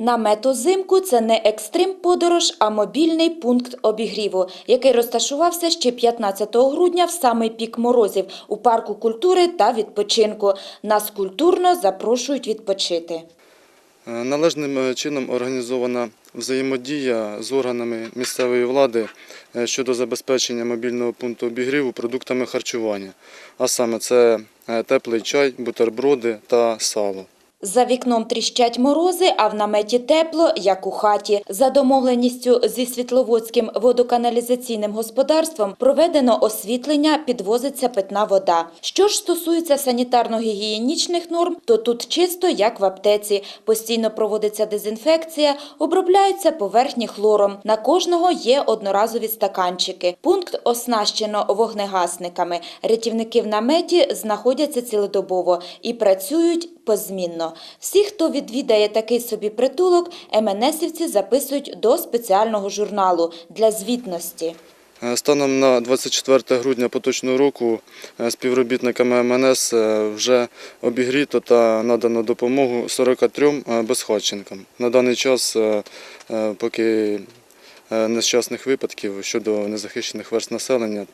Намет узимку – це не екстрим-подорож, а мобільний пункт обігріву, який розташувався ще 15 грудня в самий пік морозів у парку культури та відпочинку. Нас культурно запрошують відпочити. Е, Належним е, чином організована взаємодія з органами місцевої влади е, щодо забезпечення мобільного пункту обігріву продуктами харчування, а саме це теплий чай, бутерброди та сало. За вікном тріщать морози, а в наметі тепло, як у хаті. За домовленістю зі Світловодським водоканалізаційним господарством проведено освітлення, підвозиться питна вода. Що ж стосується санітарно-гігієнічних норм, то тут чисто, як в аптеці. Постійно проводиться дезінфекція, обробляються поверхні хлором. На кожного є одноразові стаканчики. Пункт оснащено вогнегасниками. Рятівники в наметі знаходяться цілодобово і працюють позмінно. Всі, хто відвідає такий собі притулок, МНСівці записують до спеціального журналу для звітності. Е, Станом на 24 грудня поточного року е, співробітниками МНС е, вже обігріто та надано допомогу 43 е, безхатченкам. На даний час, поки нещасних випадків щодо незахищених верст населення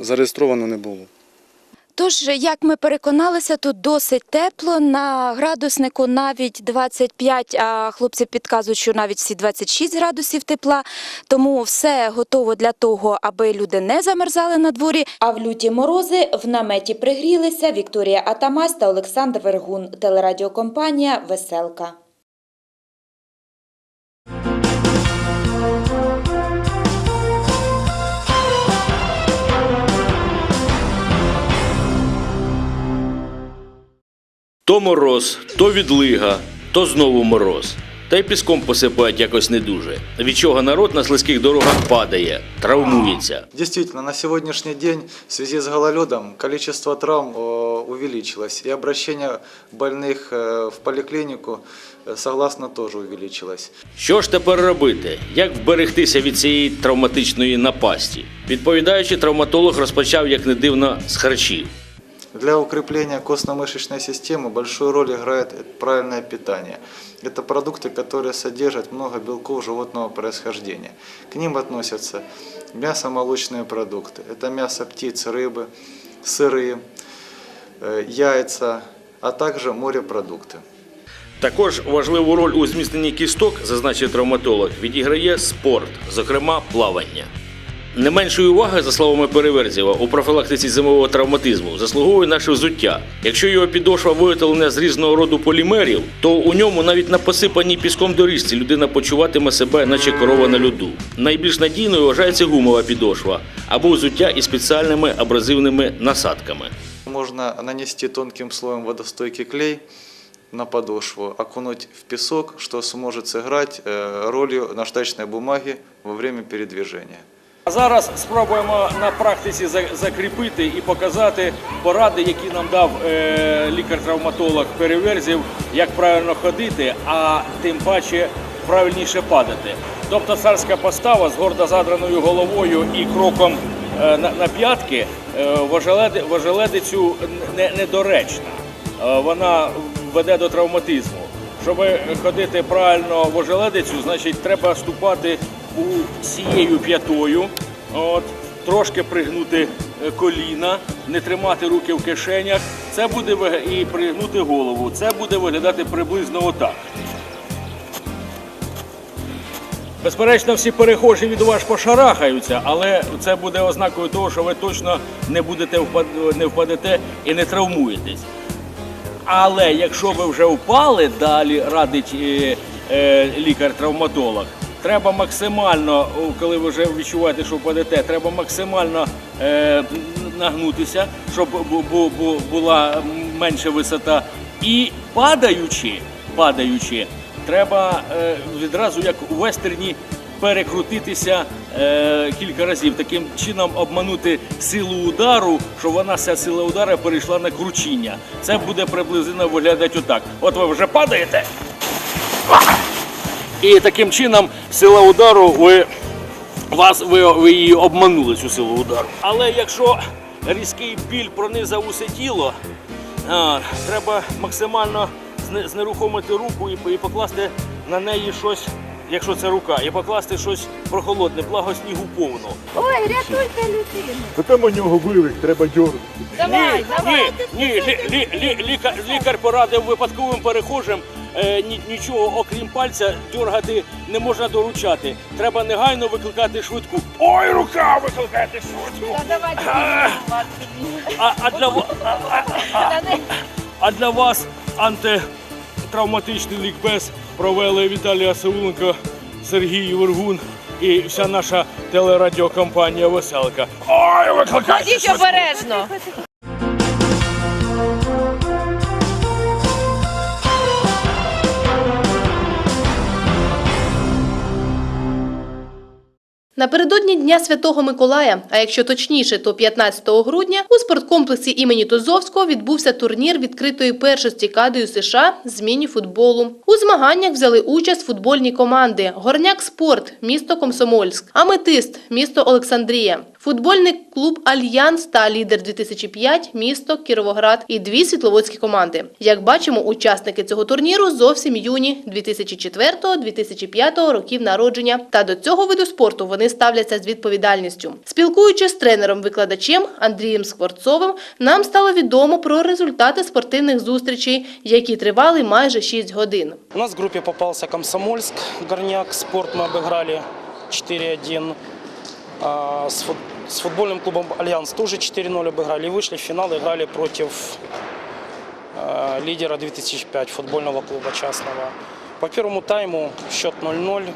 зареєстровано не було. Тож, як ми переконалися, тут досить тепло. На градуснику навіть 25, а хлопці підказують, що навіть всі 26 градусів тепла. Тому все готово для того, аби люди не замерзали на дворі. А в люті морози в наметі пригрілися Вікторія Атамась та Олександр Вергун. Телерадіокомпанія Веселка. То мороз, то відлига, то знову мороз. Та й піском посипають якось не дуже. Від чого народ на слизьких дорогах падає, травмується. Действительно, на сегодняшний день в связи с гололедом количество травм э, увеличилось, и обращение больных э, в поликлинику, э, согласно, тоже увеличилось. Що ж тепер робити? Як вберегтися від цієї травматичної напасті? Відповідаючи, травматолог розпочав, як не дивно, з харчів. Для укрепления костно-мышечной системы большую роль играет правильное питание. Это продукты, которые содержат много белков животного происхождения. К ним относятся мясо-молочные продукты. Это мясо птиц, рыбы, сыры, э, яйца, а также морепродукты. Також важливу роль у зміцненні кісток, зазначив травматолог, відіграє спорт, зокрема плавання. Не меншої уваги, за словами Переверзєва, у профілактиці зимового травматизму заслуговує наше взуття. Якщо його підошва виготовлена з різного роду полімерів, то у ньому навіть на посипаній піском доріжці людина почуватиме себе, наче корова на льоду. Найбільш надійною вважається гумова підошва або взуття із спеціальними абразивними насадками. Можно нанести тонким слоем водостойкий клей на подошву, окунуть в песок, что сможет сыграть э, ролью наждачной бумаги во время передвижения. А зараз спробуємо на практиці закріпити і показати поради, які нам дав е, лікар-травматолог Переверзів, як правильно ходити, а тим паче правильніше падати. Тобто царська постава з гордо задраною головою і кроком е, на, п'ятки е, вожеледи, вожеледицю недоречна. Вона веде до травматизму. Щоб ходити правильно в ожеледицю, значить треба ступати цією п'ятою, от, трошки пригнути е, коліна, не тримати руки в кишенях. Це буде і пригнути голову. Це буде виглядати приблизно отак. Безперечно, всі перехожі від вас пошарахаються, але це буде ознакою того, що ви точно не будете не впадете і не травмуєтесь. Але якщо ви вже впали, далі радить е, е, лікар-травматолог, треба максимально, коли ви вже відчуваєте, що впадете, треба максимально е, нагнутися, щоб бу- бу- бу- була менша висота. І падаючи, падаючи, треба е, відразу, як у вестерні, перекрутитися е, кілька разів, таким чином обманути силу удару, щоб вона вся сила удару перейшла на кручіння. Це буде приблизно виглядати отак. От ви вже падаєте. І таким чином сила удару ви, вас, ви, ви її обманули цю силу удару. Але якщо різкий біль пронизав усе тіло, а, треба максимально знерухомити руку і, і покласти на неї щось, якщо це рука, і покласти щось прохолодне, благо снігу повно. Ой, рятуйте людину. То там у нього вивик, треба дьорнути. Давай, ні, давай. ні, ні, лі, лі, лі, лікар, лікар порадив випадковим перехожим нічого, окрім пальця, дергати не можна доручати. Треба негайно викликати швидку. Ой, рука! Викликайте швидку! Та давайте А, для, а, для вас антитравматичний лікбез провели Віталія Сауленко, Сергій Вергун і вся наша телерадіокомпанія Веселка. Ой, викликайте Ходіть швидку! обережно. Напередодні Дня Святого Миколая, а якщо точніше, то 15 грудня, у спорткомплексі імені Тузовського відбувся турнір відкритої першості кадою США з міні-футболу. У змаганнях взяли участь футбольні команди Горняк Спорт, місто Комсомольськ, Аметист, місто Олександрія, футбольний клуб Альянс та лідер 2005, місто Кіровоград і дві світловодські команди. Як бачимо, учасники цього турніру зовсім юні 2004-2005 років народження. Та до цього виду спорту вони ставляться з відповідальністю. Спілкуючись з тренером-викладачем Андрієм Скворцовим, нам стало відомо про результати спортивних зустрічей, які тривали майже 6 годин. У нас в группе попался Комсомольск, Горняк, спорт мы обыграли 4-1. А, С, с футбольным клубом Альянс тоже 4-0 обыграли. И вышли в финал, играли против э, лидера 2005 футбольного клуба частного. По первому тайму счет 0-0,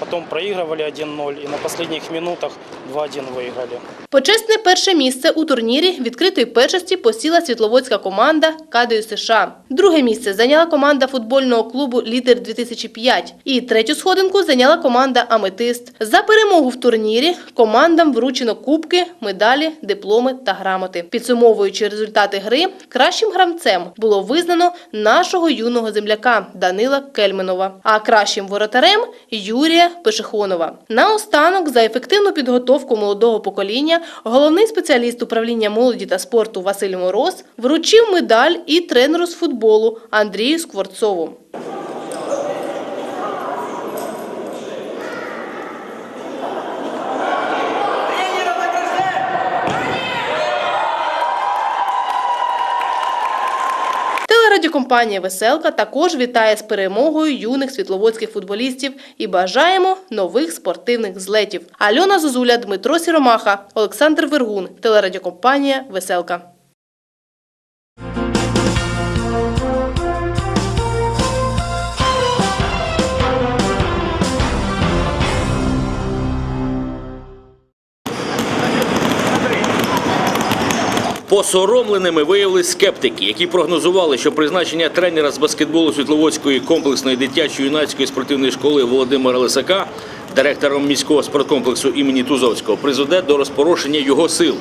потом проигрывали 1-0 и на последних минутах 2-1 выиграли. Почесне перше місце у турнірі відкритої першості посіла світловодська команда Кадою США. Друге місце зайняла команда футбольного клубу Лідер 2005 і третю сходинку зайняла команда Аметист. За перемогу в турнірі командам вручено кубки, медалі, дипломи та грамоти. Підсумовуючи результати гри, кращим гравцем було визнано нашого юного земляка Данила Кельменова, а кращим воротарем Юрія Пешехонова. Наостанок за ефективну підготовку молодого покоління головний спеціаліст управління молоді та спорту Василь Мороз вручив медаль і тренеру з футболу Андрію Скворцову. Телерадіокомпанія Веселка також вітає з перемогою юних світловодських футболістів і бажаємо нових спортивних злетів. Альона Зозуля, Дмитро Сіромаха, Олександр Вергун. Телерадіокомпанія Веселка. Посоромленими виявилися скептики, які прогнозували, що призначення тренера з баскетболу Світловодської комплексної дитячо-юнацької спортивної школи Володимира Лисака, директором міського спорткомплексу імені Тузовського, призведе до розпорошення його сил.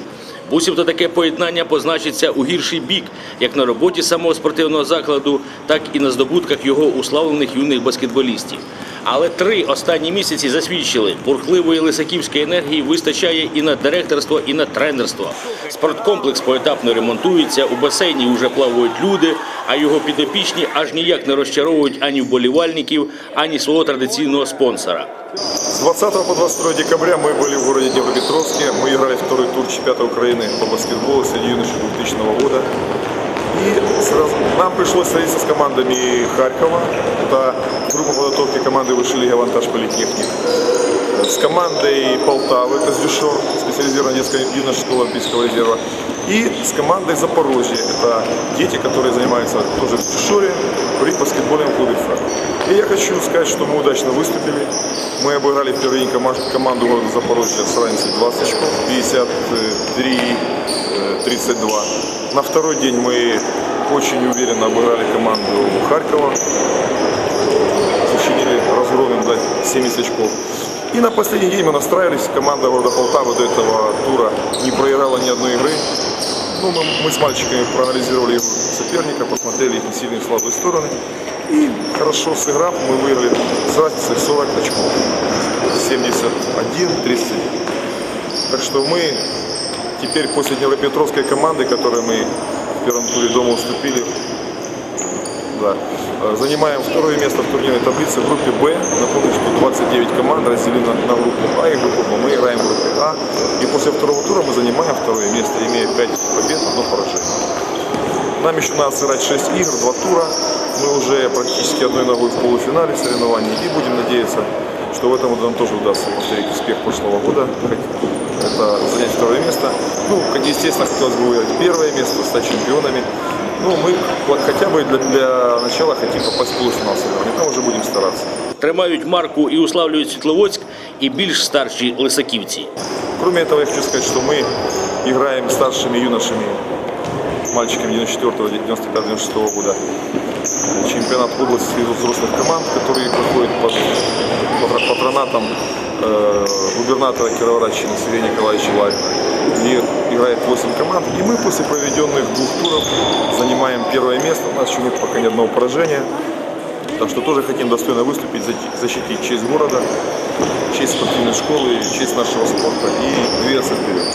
Буцімто таке поєднання позначиться у гірший бік, як на роботі самого спортивного закладу, так і на здобутках його уславлених юних баскетболістів. Але три останні місяці засвідчили, бурхливої лисаківської енергії вистачає і на директорство, і на тренерство. Спорткомплекс поетапно ремонтується, у басейні вже плавають люди, а його підопічні аж ніяк не розчаровують ані вболівальників, ані свого традиційного спонсора. С 20 по 22 декабря мы были в городе Днепропетровске. Мы играли второй тур чемпионата Украины по баскетболу среди юношей 2000 года. И сразу нам пришлось садиться с командами Харькова. Это группа подготовки команды высшей лиги «Авантаж Политехник». С командой Полтавы, это Зюшор, специализированная детская юношеская школа Олимпийского резерва. И с командой Запорожье, это дети, которые занимаются тоже в Зюшоре при баскетбольном клубе «Фраг». И я хочу сказать, что мы удачно выступили. Мы обыграли в первый день кома- команду города Запорожья с разницей 20 очков, 53-32. На второй день мы очень уверенно обыграли команду Харькова. Сочинили разгромим за 70 очков. И на последний день мы настраивались. Команда города Полтавы до этого тура не проиграла ни одной игры. Ну, мы, мы с мальчиками проанализировали игру соперника, посмотрели их сильные и слабые стороны. И хорошо сыграв, мы выиграли с разницей 40 очков. 71-31. Так что мы теперь после Днепропетровской команды, которой мы в первом туре дома уступили, Да. Занимаем второе место в турнирной таблице в группе Б. Напомню, что 29 команд разделены на группу А и группу Б. Мы играем в группе А. И после второго тура мы занимаем второе место, имея 5 побед, одно поражение. Нам еще надо сыграть 6 игр, 2 тура. Мы уже практически одной ногой в полуфинале соревнований. И будем надеяться, что в этом году нам тоже удастся повторить успех прошлого года. Это занять второе место. Ну, естественно, хотелось бы выиграть первое место, стать чемпионами. Ну, мы вот хотя бы для, для начала хотим попасть в полуфинал соревнований. Там уже будем стараться. Тримають марку і уславлюють Світловодськ і більш старші лисаківці. Кроме этого, я хочу сказать, что мы играем старшими юношами, мальчиками 94-95-96 года. Чемпионат области среди взрослых команд, который проходит под патро- патронатом э, губернатора Кировоградщины Сергея Николаевича Ларина. И играет 8 команд. И мы после проведенных двух туров занимаем первое место. У нас еще нет пока ни одного поражения. Так что тоже хотим достойно выступить, защитить- защитить честь города, честь спортивной школы, честь нашего спорта и двигаться вперед.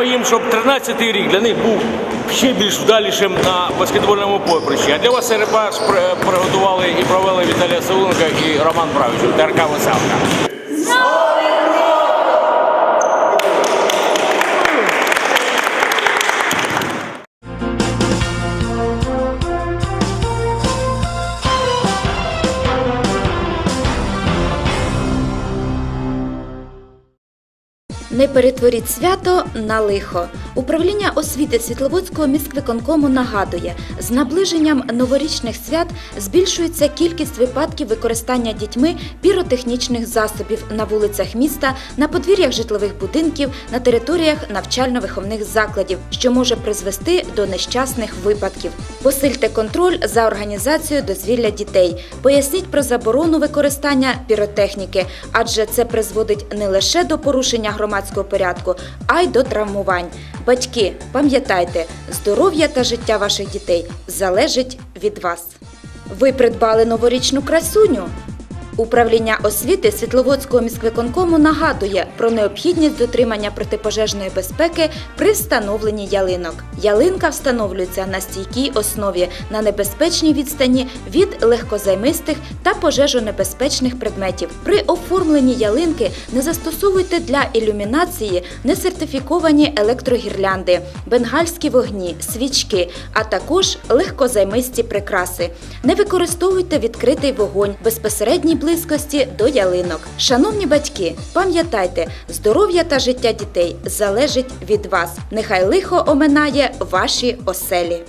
Побажаємо їм, щоб 13-й рік для них був ще більш вдалішим на баскетбольному поприщі. А для вас РПА приготували і провели Віталія Солонка і Роман Бравичев, ТРК Веселка. Не перетворіть свято на лихо. Управління освіти Світловодського міськвиконкому нагадує, з наближенням новорічних свят збільшується кількість випадків використання дітьми піротехнічних засобів на вулицях міста, на подвір'ях житлових будинків, на територіях навчально-виховних закладів, що може призвести до нещасних випадків. Посильте контроль за організацією дозвілля дітей. Поясніть про заборону використання піротехніки, адже це призводить не лише до порушення громадського порядку, а й до травмувань. Батьки, пам'ятайте, здоров'я та життя ваших дітей залежить від вас. Ви придбали новорічну красуню? Управління освіти Світловодського міськвиконкому нагадує про необхідність дотримання протипожежної безпеки при встановленні ялинок. Ялинка встановлюється на стійкій основі на небезпечній відстані від легкозаймистих та пожежонебезпечних предметів. При оформленні ялинки не застосовуйте для ілюмінації несертифіковані електрогірлянди, бенгальські вогні, свічки, а також легкозаймисті прикраси. Не використовуйте відкритий вогонь безпосередній близькості до ялинок. Шановні батьки, пам'ятайте, здоров'я та життя дітей залежить від вас. Нехай лихо оминає ваші оселі.